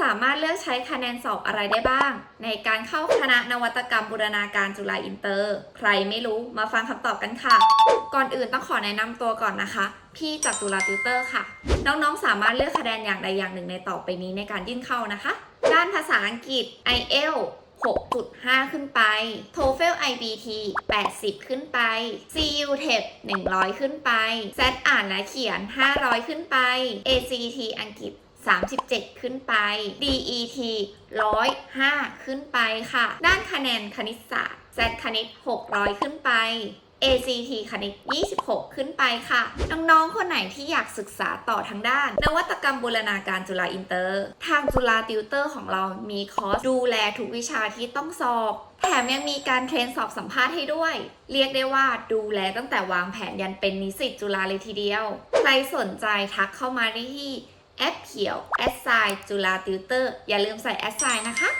สามารถเลือกใช้คะแนนสอบอะไรได้บ้าง ในการเข้าคณะนวัตกรรมบูรณาการจุฬาอินเตอร์ ใครไม่รู้มาฟังคำตอบกันค่ะ ก่อนอื่นต้องขอแนะนำตัวก่อนนะคะ พี่จากจุฬาติวเตอร์ค่ะ น้องๆ สามารถเลือกคะแนนอย่างใดอย่างหนึ่งในต่อไปนี้ในการยื่นเข้านะคะ ด้านภาษาอังกฤษ IEL 6.5 ขึ้นไป TOEFL IBT 80 ขึ้นไป CU TEP 100 ขึ้นไป SAT อ่านและเขียน 500 ขึ้นไป ACT อังกฤษ 37 ขึ้นไป DET 105 ขึ้นไปค่ะ ด้านคะแนนคณิตศาสตร์ SAT คณิต 600 ขึ้นไป ACT คณิต 26 ขึ้นไปค่ะ น้องๆ คนไหนที่อยากศึกษาต่อทางด้าน นวัตกรรมบูรณาการจุฬาอินเตอร์ ทางจุฬาติวเตอร์ของเรามีคอร์สดูแลทุกวิชาที่ต้องสอบ แถมยังมีการเทรนสอบสัมภาษณ์ให้ด้วย เรียกได้ว่าดูแลตั้งแต่วางแผนยันเป็นนิสิตจุฬาเลยทีเดียว ใครสนใจทักเข้ามาได้ที่ แอปเขียวแอดไซจุฬาติวเตอร์อย่าลืมใส่แอดไซนะคะ